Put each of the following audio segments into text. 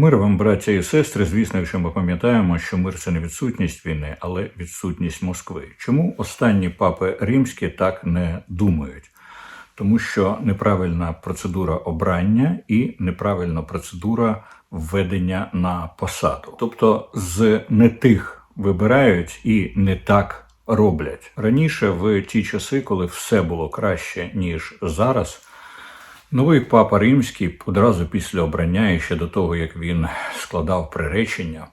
Мир вам, браття і сестри. Звісно, якщо ми пам'ятаємо, що мир це не відсутність війни, але відсутність Москви. Чому останні папи римські так не думають? Тому що неправильна процедура обрання і неправильна процедура введення на посаду. Тобто з не тих вибирають і не так роблять. Раніше, в ті часи, коли все було краще ніж зараз. Новий папа римський одразу після обрання, і ще до того, як він складав приречення,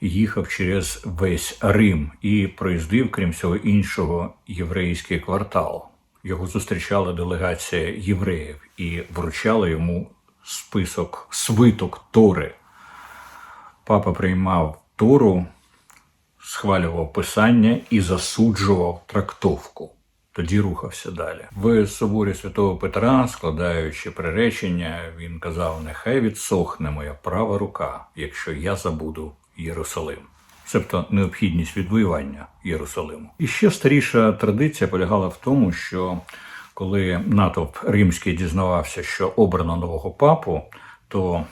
їхав через весь Рим і проїздив, крім всього іншого, єврейський квартал. Його зустрічала делегація євреїв і вручала йому список свиток Тори. Папа приймав Тору, схвалював писання і засуджував трактовку. Тоді рухався далі. В соборі святого Петра, складаючи приречення, він казав: Нехай відсохне моя права рука, якщо я забуду Єрусалим. Себто необхідність відвоювання Єрусалиму. І ще старіша традиція полягала в тому, що коли натовп римський дізнавався, що обрано нового папу, то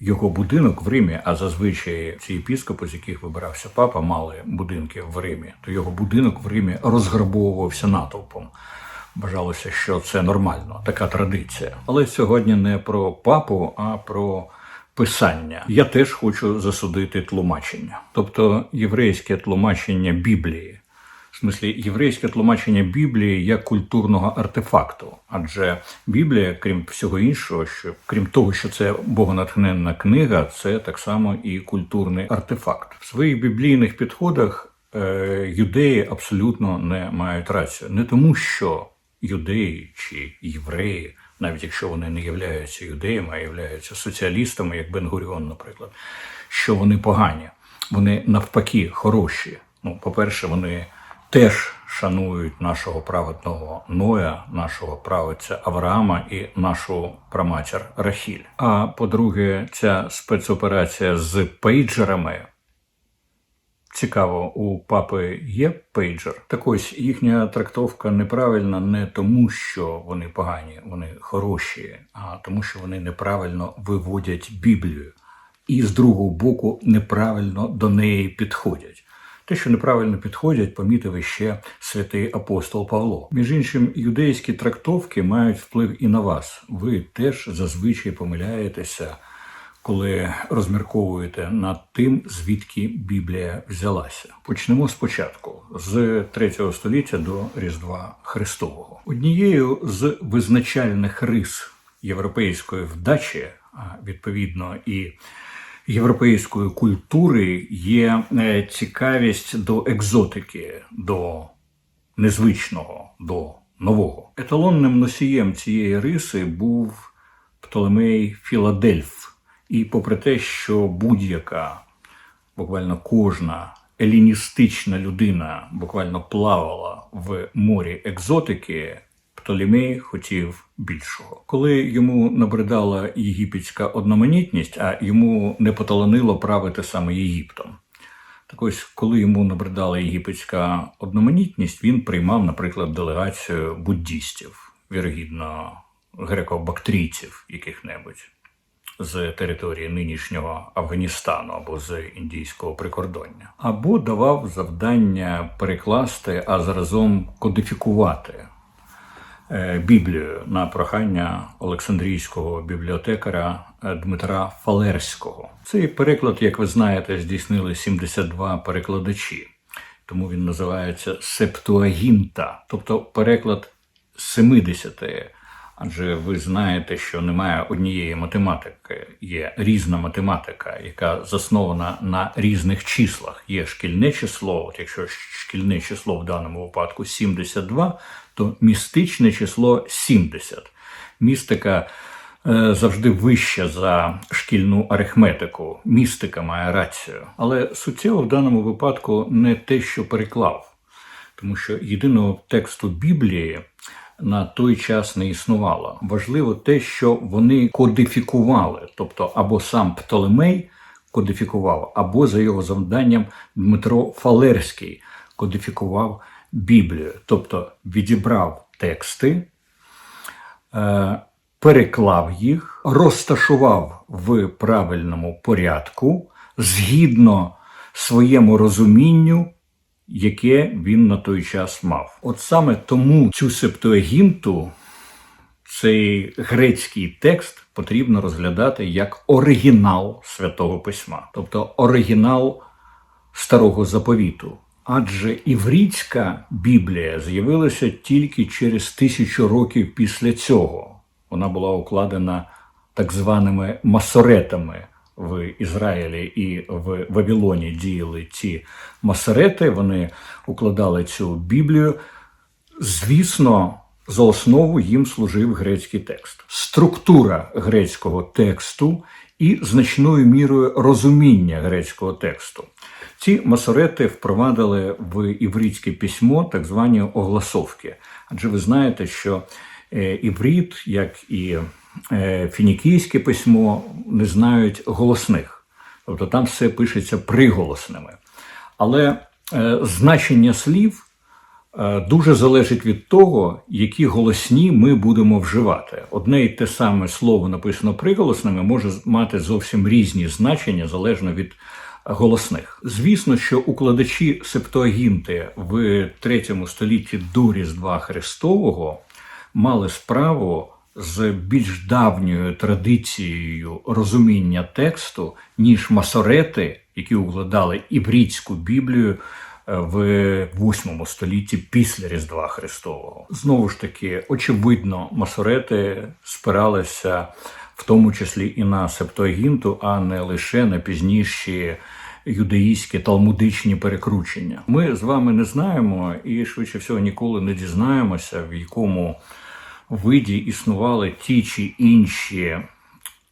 його будинок в Римі, а зазвичай ці епіскопи, з яких вибирався папа, мали будинки в Римі, то його будинок в Римі розграбовувався натовпом. Бажалося, що це нормально, така традиція. Але сьогодні не про папу, а про писання. Я теж хочу засудити тлумачення, тобто єврейське тлумачення Біблії. В смислі, єврейське тлумачення Біблії як культурного артефакту, адже Біблія, крім всього іншого, що крім того, що це богонатхненна книга, це так само і культурний артефакт. В своїх біблійних підходах е, юдеї абсолютно не мають рацію, не тому, що юдеї чи євреї, навіть якщо вони не являються юдеями, а являються соціалістами, як Бен-Гуріон, наприклад, що вони погані, вони навпаки хороші. Ну, по-перше, вони теж шанують нашого праведного Ноя, нашого правиця Авраама і нашу праматір Рахіль. А по-друге, ця спецоперація з пейджерами. Цікаво, у папи є пейджер. Так ось їхня трактовка неправильна не тому, що вони погані, вони хороші, а тому, що вони неправильно виводять Біблію, і з другого боку неправильно до неї підходять. Те, що неправильно підходять, помітив іще святий апостол Павло. Між іншим, юдейські трактовки мають вплив і на вас. Ви теж зазвичай помиляєтеся, коли розмірковуєте над тим, звідки Біблія взялася. Почнемо спочатку з 3 століття до Різдва Христового. Однією з визначальних рис європейської вдачі, а відповідно і європейської культури є е, цікавість до екзотики, до незвичного, до нового. Еталонним носієм цієї риси був Птолемей Філадельф. І попри те, що будь-яка, буквально кожна еліністична людина буквально плавала в морі екзотики, Птолемей хотів більшого. Коли йому набридала єгипетська одноманітність, а йому не поталанило правити саме Єгиптом. Так ось, коли йому набридала єгипетська одноманітність, він приймав, наприклад, делегацію буддістів, вірогідно греко-бактрійців яких-небудь з території нинішнього Афганістану або з індійського прикордоння, або давав завдання перекласти, а заразом кодифікувати Біблію на прохання Олександрійського бібліотекаря е, Дмитра Фалерського. Цей переклад, як ви знаєте, здійснили 72 перекладачі, тому він називається Септуагінта, тобто переклад 70 Адже ви знаєте, що немає однієї математики, є різна математика, яка заснована на різних числах. Є шкільне число. От якщо шкільне число в даному випадку 72, то містичне число 70. Містика е, завжди вища за шкільну арифметику. Містика має рацію. Але суттєво в даному випадку не те, що переклав, тому що єдиного тексту Біблії на той час не існувало. Важливо те, що вони кодифікували, тобто або сам Птолемей кодифікував, або за його завданням Дмитро Фалерський кодифікував Біблію, тобто відібрав тексти, е, переклав їх, розташував в правильному порядку згідно своєму розумінню, яке він на той час мав. От саме тому цю септуагінту, цей грецький текст потрібно розглядати як оригінал святого письма, тобто оригінал старого заповіту. Адже іврітська Біблія з'явилася тільки через тисячу років після цього. Вона була укладена так званими масоретами в Ізраїлі і в Вавилоні діяли ці масорети. Вони укладали цю Біблію. Звісно, за основу їм служив грецький текст. Структура грецького тексту і значною мірою розуміння грецького тексту. Ці масорети впровадили в івритське письмо так звані огласовки. Адже ви знаєте, що е, іврит, як і фінікійське письмо, не знають голосних, тобто там все пишеться приголосними. Але е, значення слів е, дуже залежить від того, які голосні ми будемо вживати. Одне і те саме слово, написано приголосними, може мати зовсім різні значення залежно від голосних. Звісно, що укладачі Септуагінти в третьому столітті до Різдва Христового мали справу з більш давньою традицією розуміння тексту, ніж масорети, які укладали іврітську Біблію е, в 8 столітті після Різдва Христового. Знову ж таки, очевидно, масорети спиралися в тому числі і на Септуагінту, а не лише на пізніші юдаїські талмудичні перекручення. Ми з вами не знаємо і швидше всього ніколи не дізнаємося, в якому виді існували ті чи інші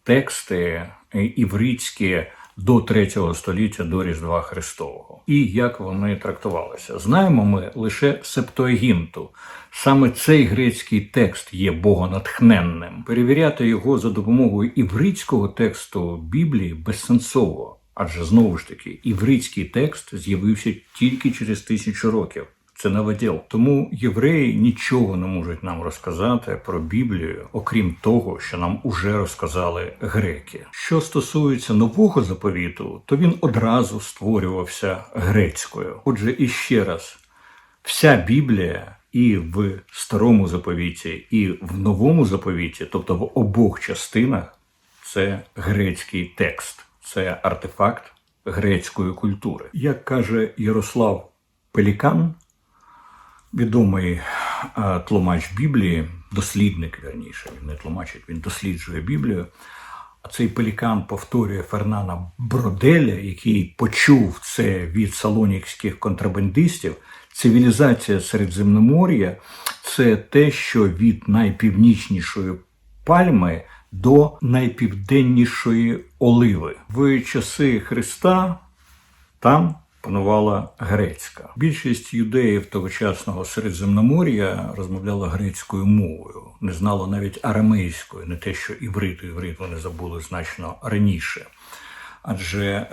тексти івритські до 3 століття до Різдва Христового, і як вони трактувалися. Знаємо ми лише Септуагінту. Саме цей грецький текст є богонатхненним. Перевіряти його за допомогою івритського тексту Біблії безсенсово, адже знову ж таки івритський текст з'явився тільки через тисячу років. Це новоділ. Тому євреї нічого не можуть нам розказати про Біблію, окрім того, що нам уже розказали греки. Що стосується нового заповіту, то він одразу створювався грецькою. Отже, іще раз, вся Біблія і в старому заповіті, і в новому заповіті, тобто в обох частинах, це грецький текст, це артефакт грецької культури. Як каже Ярослав Пелікан, відомий тлумач Біблії, дослідник верніше, він не тлумачить, він досліджує Біблію. А цей пелікан повторює Фернана Броделя, який почув це від салонікських контрабандистів. Цивілізація Середземномор'я це те, що від найпівнічнішої пальми до найпівденнішої оливи. В часи Христа там панувала грецька. Більшість юдеїв тогочасного Середземномор'я розмовляла грецькою мовою, не знала навіть арамейської, не те, що івриту, іврит вони забули значно раніше. Адже е,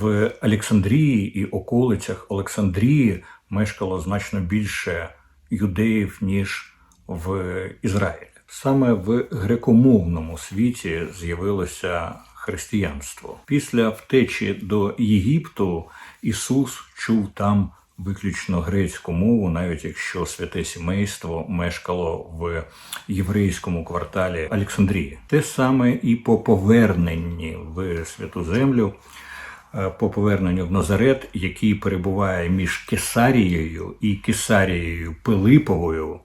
в Олександрії і околицях Олександрії мешкало значно більше юдеїв, ніж в Ізраїлі. Саме в грекомовному світі з'явилося християнство. Після втечі до Єгипту Ісус чув там виключно грецьку мову, навіть якщо святе сімейство мешкало в єврейському кварталі Олександрії. Те саме і по поверненні в святу землю. е, По поверненню в Назарет, який перебуває між Кесарією і Кесарією Пилиповою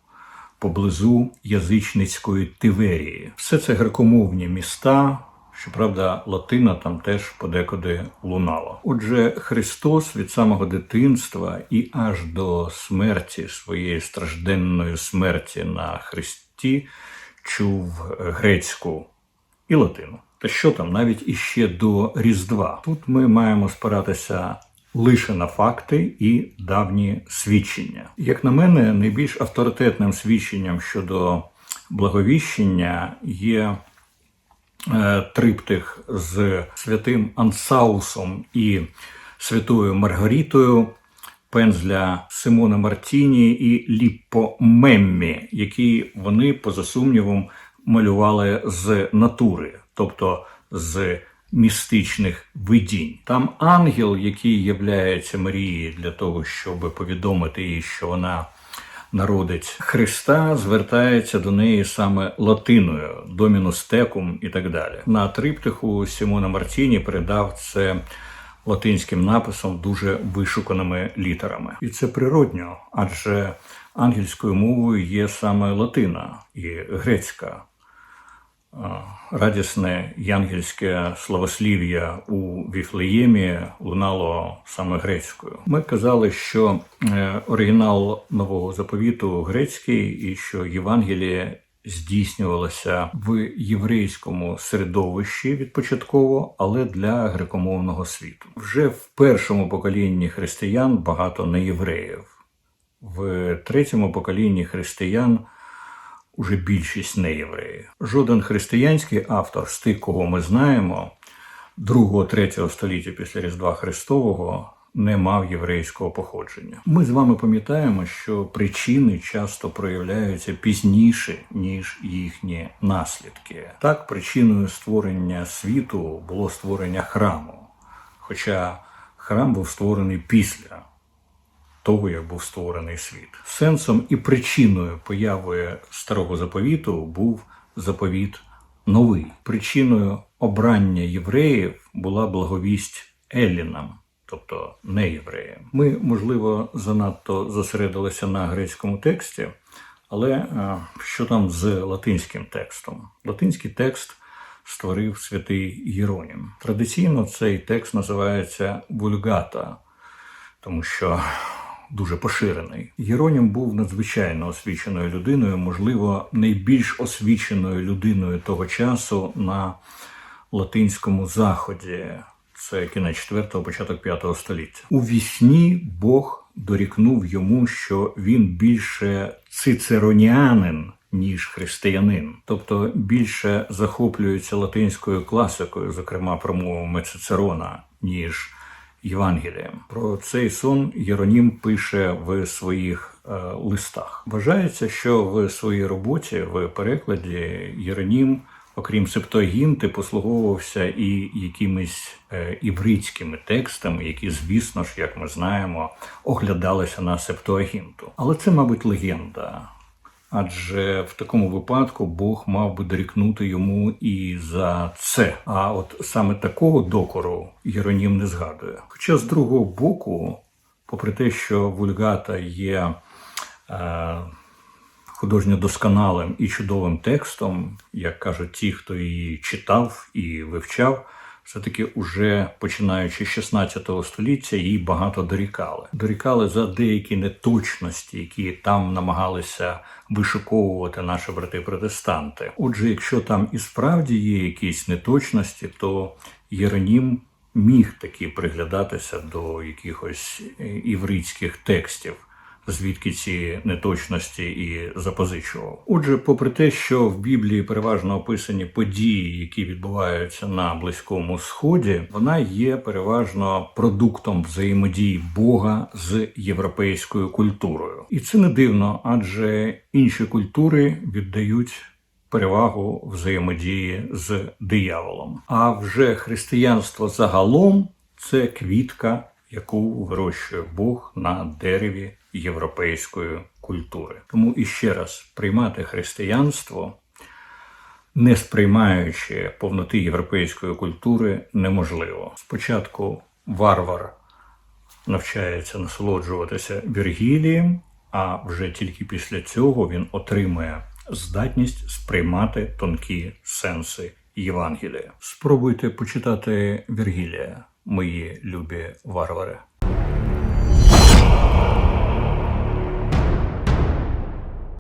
поблизу язичницької Тиверії. Все це грекомовні міста. Щоправда, латина там теж подекуди лунала. Отже, Христос від самого дитинства і аж до смерті своєї стражденної смерті на Христі чув грецьку і латину. Та що там, навіть іще до Різдва. Тут ми маємо спиратися лише на факти і давні свідчення. Як на мене, найбільш авторитетним свідченням щодо благовіщення є триптих з святим Ансаусом і святою Маргарітою. Пензля Симона Мартіні і Ліппо Меммі, які вони, поза сумнівом, малювали з натури, тобто з містичних видінь. Там ангел, який являється Марією для того, щоб повідомити їй, що вона народить Христа, звертається до неї саме латиною, домінус текум і так далі. На триптиху Сімона Мартіні передав це латинським написом дуже вишуканими літерами. І це природньо, адже ангельською мовою є саме латина і грецька. Радісне янгельське славослів'я у Віфлеємі лунало саме грецькою. Ми казали, що е, оригінал нового заповіту грецький, і що Євангеліє здійснювалося в єврейському середовищі відпочатково, але для грекомовного світу. Вже в першому поколінні християн багато неєвреїв. В третьому поколінні християн уже більшість неєвреїв. Жоден християнський автор з тих, кого ми знаємо, 2-3 століття після Різдва Христового не мав єврейського походження. Ми з вами пам'ятаємо, що причини часто проявляються пізніше, ніж їхні наслідки. Так, причиною створення світу було створення храму, хоча храм був створений після того, як був створений світ. Сенсом і причиною появи старого заповіту був заповіт новий. Причиною обрання євреїв була благовість Еллінам, тобто не євреям. Ми, можливо, занадто зосередилися на грецькому тексті, але е, що там з латинським текстом? Латинський текст створив святий Єронім. Традиційно цей текст називається вульгата, тому що дуже поширений. Єронім був надзвичайно освіченою людиною, можливо, найбільш освіченою людиною того часу на латинському заході. Це кінець 4 початок 5 століття. У вісні Бог дорікнув йому, що він більше цицеронянин, ніж християнин, тобто більше захоплюється латинською класикою, зокрема промовами Цицерона, ніж Євангелієм. Про цей сон Єронім пише в своїх е, листах. Вважається, що в своїй роботі в перекладі Єронім, окрім септуагінти, послуговувався і якимись е, івритськими текстами, які, звісно ж, як ми знаємо, оглядалися на септуагінту. Але це, мабуть, легенда. Адже в такому випадку Бог мав би дорікнути йому і за це. А от саме такого докору Єронім не згадує. Хоча з другого боку, попри те, що вульгата є е, художньо досконалим і чудовим текстом, як кажуть ті, хто її читав і вивчав. Все-таки уже починаючи з 16 століття їй багато дорікали. Дорікали за деякі неточності, які там намагалися вишуковувати наші брати-протестанти. Отже, якщо там і справді є якісь неточності, то Єронім міг таки приглядатися до якихось івритських текстів звідки ці неточності і запозичував. Отже, попри те, що в Біблії переважно описані події, які відбуваються на близькому сході, вона є переважно продуктом взаємодії Бога з європейською культурою, і це не дивно, адже інші культури віддають. Перевагу взаємодії з дияволом. А вже християнство загалом це квітка, яку вирощує Бог на дереві європейської культури. Тому іще раз приймати християнство, не сприймаючи повноти європейської культури, неможливо. Спочатку варвар навчається насолоджуватися Віргілієм, а вже тільки після цього він отримує здатність сприймати тонкі сенси Євангелія. Спробуйте почитати Віргілія, мої любі варвари.